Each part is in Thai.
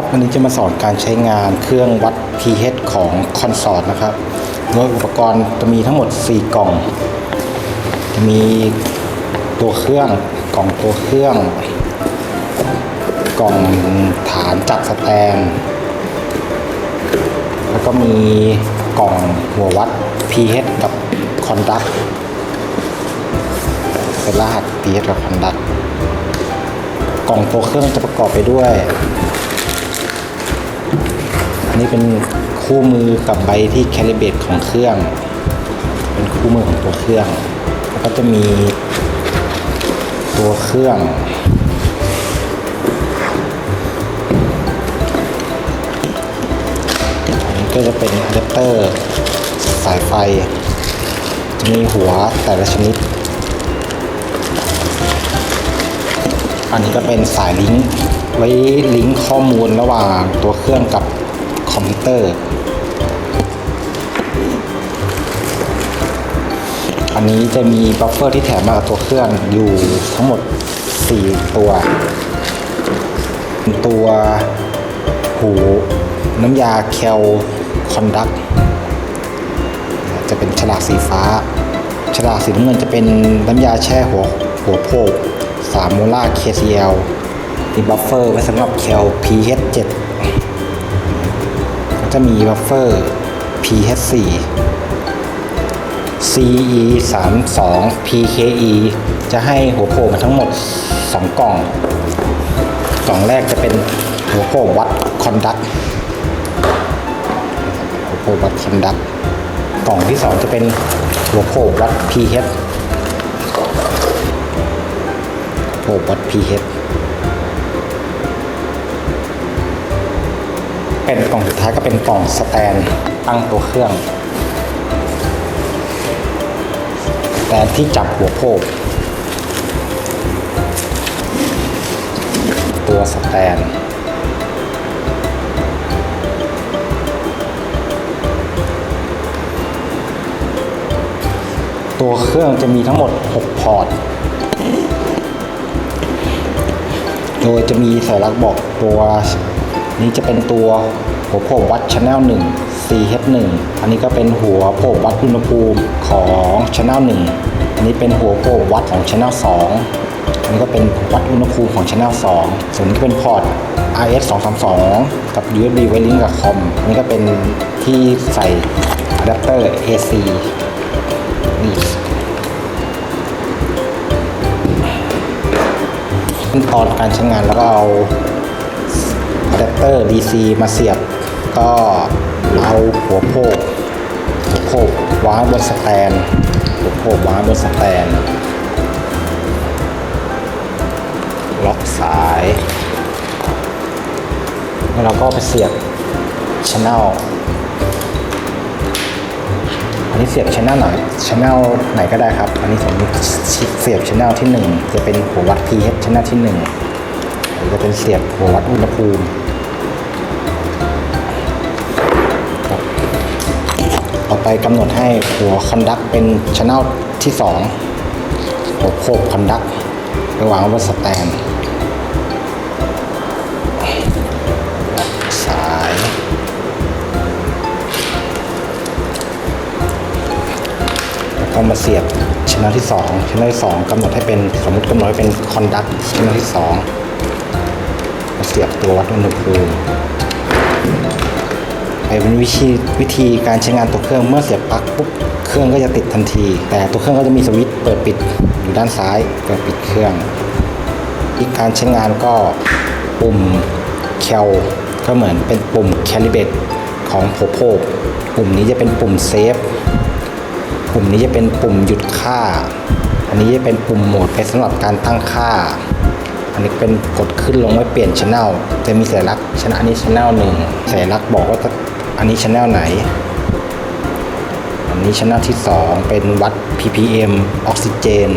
ครับวันนี้จะมาสอนการใช้งานเครื่องวัด pH ของคอนสอร์ตนะครับ โดยอุปกรณ์จะมีทั้งหมด 4 กล่อง จะมีตัวเครื่องกล่องตัวเครื่อง กล่องฐานจับสแตน แล้วก็มีกล่องหัววัด pH กับคอนดักเป็นรหัส pH กับคอนดักกล่องตัวเครื่องจะประกอบไปด้วย นนี้เป็นคู่มือกับใบที่แคลิเบตของเครื่อง เป็นคู่มือของตัวเครื่อง แล้วก็จะมีตัวเครื่อง อันนี้ก็จะเป็นอะแดปเตอร์สายไฟ จะมีหัวแต่ละชนิด อันนี้ก็เป็นสายลิงก์ไว้ลิงก์ข้อมูลระหว่างตัวเครื่องกับ คอมพิวเตอร์ อันนี้จะมีบัฟเฟอร์ที่แถมมากับตัวเครื่องอยู่ทั้งหมด 4 ตัว ตัวหูน้ำยาแคลคอนดักจะเป็นฉลากสีฟ้า ฉลากสีน้ำเงินจะเป็นน้ำยาแช่หัวหัวโพก3โมลาร์ KCl มีบัฟเฟอร์ไว้สำหรับแคล pH 7 จะมีบัฟเฟอร์ pH 4 CE 3 2 PKE จะให้หัวโผล่มาทั้งหมด 2 กล่อง กล่องแรกจะเป็นหัวโผล่วัดคอนดักหัวโผล่วัดคอนดักกล่องที่ 2 จะเป็นหัวโผล่วัด pH หัวโผล่วัด pH เป็นกล่องสุดท้ายก็เป็นกล่องสแตนตั้งตัวเครื่องแต่ที่จับหัวโพกตัวสแตนตัวเครื่องจะมีทั้งหมด 6 พอร์ต โดยจะมีสัญลักบอกตัว นี้จะเป็นตัวหัวโผล่วัด Channel 1 CH1 อันนี้ก็เป็นหัวโผล่วัดอุณหภูมิของ Channel 1 อันนี้เป็นหัวโผล่วัดของ Channel 2 อันนี้ก็เป็นวัดอุณหภูมิของ Channel 2 ส่วนนี้ก็เป็นพอร์ต RS 232 กับ USB ไว้ลิงก์กับคอมอันนี้ก็เป็นที่ใส่อะแดปเตอร์ AC นี่ขั้นตอนการใช้งานแล้วก็เอา แดปเตอร์ DC มาเสียบ ก็เอาหัวโพกหัวโพกวางบนสแตนหัวโพกวางบนสแตน ล็อกสาย แล้วเราก็ไปเสียบช n น l อันนี้เสียบช n น l หน่อยช n น l ไหนก็ได้ครับ อันนี้ผมเสียบช n น l ที่ 1 จะเป็นหัววัด pH ช n น l ที่1อันนี้จะเป็นเสียบหัววัดอุณหภูมิ ไปกำหนดให้หัวคอนดักเป็นช n น l ที่ 2 หัวโคบคอนดักไปวางว้บนสแตนสาย แล้วก็มาเสียบชแนลที่2ชแนลที่2กำหนดให้เป็นสมมติกำหนดให้เป็นคอนดักชแนลที่ 2 มาเสียบตัววัดอุณหภูมิ เป็นวิธีวิธีการใช้งานตัวเครื่องเมื่อเสียบปลั๊กปุ๊บเครื่องก็จะติดทันที แต่ตัวเครื่องก็จะมีสวิตช์เปิดปิดอยู่ด้านซ้ายเปิดปิดเครื่อง อีกการใช้งานก็ปุ่มแคลก็เหมือนเป็นปุ่มแคลิเบตของโพโพกปุ่มนี้จะเป็นปุ่มเซฟปุ่มนี้จะเป็นปุ่มหยุดค่า อันนี้จะเป็นปุ่มโหมดเป็นสำหรับการตั้งค่า อันนี้เป็นกดขึ้นลงไว้เปลี่ยนช n แนลจะมีสัญลักษณ์ชนะนี้ช n แนลหนึ่งสัญลักษณ์บอกว่า อันนี้ชแนลไหน อันนี้ชแนลที่ 2 เป็นวัด ppm ออกซิเจน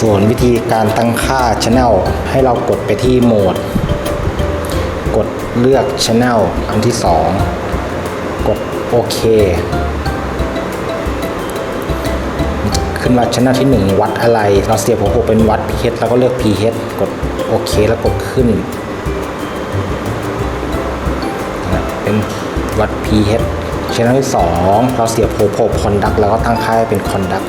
ส่วนวิธีการตั้งค่าชแนลให้เรากดไปที่โหมด กดเลือกชแนลอันที่ 2 กดโอเคขึ้นมาชั้นที่ 1 วัดอะไร เราเสียบหัวโขกเป็นวัด pH แล้วก็เลือก pH กดโอเคแล้วกดขึ้น เป็น วัด pH ช่องที่2เราเสียบโพโพคอนดักแล้วก็ตั้งค่าให้เป็นคอนดัก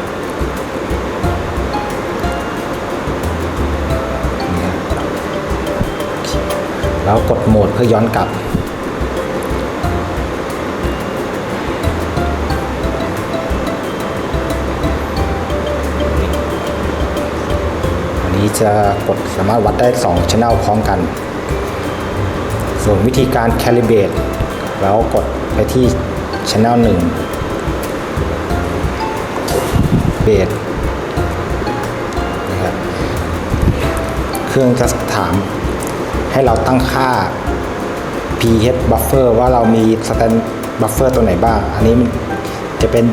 แล้วกดโหมดเพื่อย้อนกลับ อันนี้จะกดสามารถวัดได้2 channel พร้อมกัน ส่วนวิธีการ calibrate แล้วกดไปที่ channel 1เบสนะครับเครื่องจะถามให้เราตั้งค่า pH buffer ว่าเรามี stand buffer ตัวไหนบ้าง อันนี้มันจะเป็น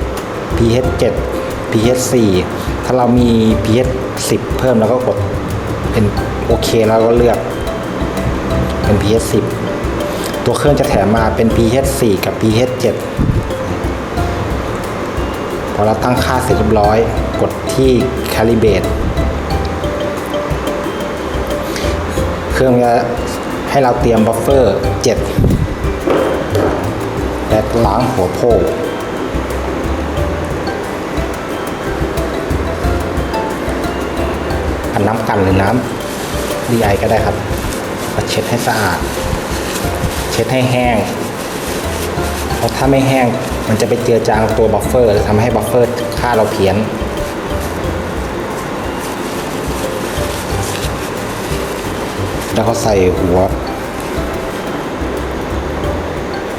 7 pH 7 pH 4 ถ้าเรามี pH 10 เพิ่มแล้วก็กดเป็นโอเคแล้วก็เลือกเป็น pH 10 ตัวเครื่องจะแถมมาเป็น pH 4 กับ pH 7 พอเราตั้งค่าเสร็จเรียบร้อย กดที่ calibrate เครื่องจะให้เราเตรียมบัฟเฟอร์7และล้างหัวโพกอันน้ำกันหรือน้ำดีไอก็ได้ครับก็เช็ดให้สะอาด ช็ดให้แห้ง เพราะถ้าไม่แห้งมันจะไปเจือจางตัวบัฟเฟอร์ทำให้บัฟเฟอร์ค่าเราเพี้ยนแล้วก็ใส่หัว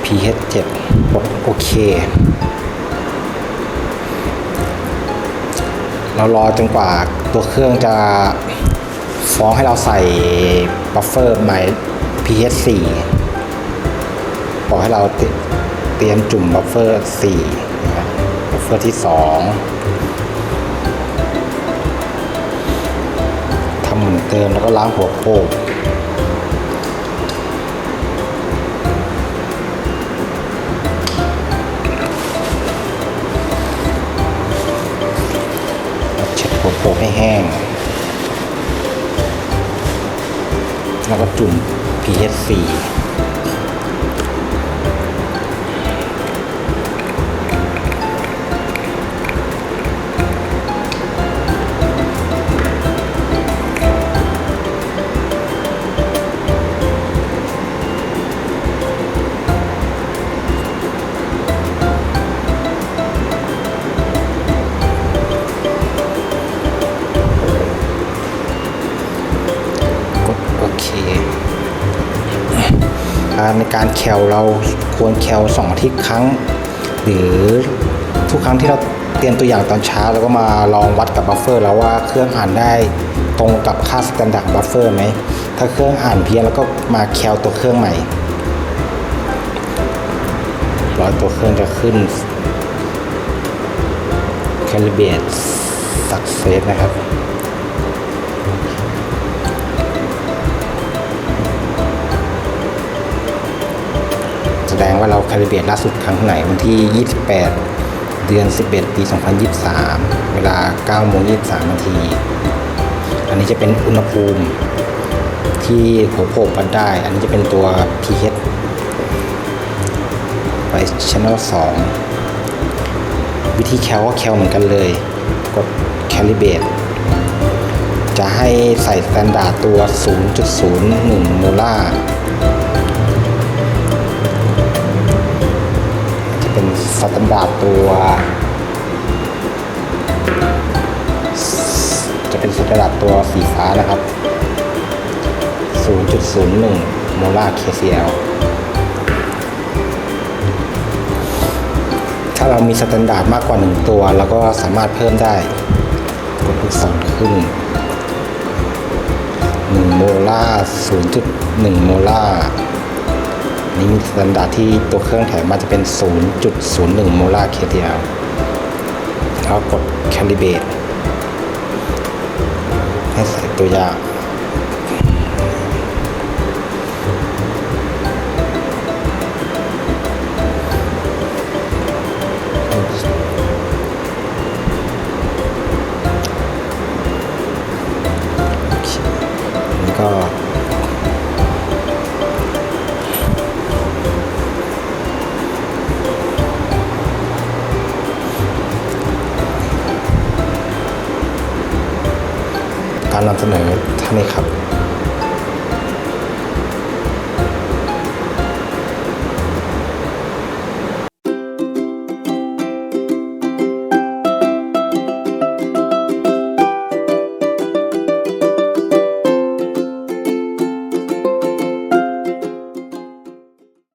pH 7กโอเค เรารอจนกว่าตัวเครื่องจะฟ้องให้เราใส่บัฟเฟอร์ใหม่ pH 4 บอกให้เราเตรียมจุ่มบัฟเฟอร์4นะครับบัฟเฟอร์ที่ 2 ทำเหมือนเติมแล้วก็ล้างหัวโพกเช็ดหัวโปกให้แห้ง แล้วก็จุ่ม pH 4 ในการแคลเราควรแคลสองอาทิตย์ครั้ง หรือทุกครั้งที่เราเตรียมตัวอย่างตอนเช้าเราก็มาลองวัดกับบัฟเฟอร์แล้วว่าเครื่องอ่านได้ตรงกับค่าสแตนดาร์ดบัฟเฟอร์ไหมถ้าเครื่องอ่านเพี้ยนแล้วก็มาแคลตัวเครื่องใหม่ร้อยตัวเครื่องจะขึ้น calibrate success นะครับ ดงว่าเราคาลิเบตล่าสุดครั้งไหนวันที่ 28 เดือน 11 ปี 2023 เวลา9โมง23นาที อันนี้จะเป็นอุณหภูมิที่หัวโผล่วัดได้ อันนี้จะเป็นตัว pH ไป channel 2 วิธีแคลก็แคลเหมือนกันเลย กด calibrate จะให้ใส่สแตนดาร์ดตัว 0.01 โมลาร์ เป็นสแตนดาร์ดตัว จะเป็นสแตนดาร์ดตัวสีฟ้านะครับ 0.01 โมลาร์ KCL ถ้าเรามีสแตนดาร์ดมากกว่า 1 ตัวเราก็สามารถเพิ่มได้ กดลูกศรขึ้น1โมลาร์0.1 โมลาร์ นี่มีสแตนดาร์ดที่ตัวเครื่องแถมมาจะเป็น 0.01โมลาร์ KTL แล้วกด calibrate ให้ใส่ตัวอย่า ไหมครับ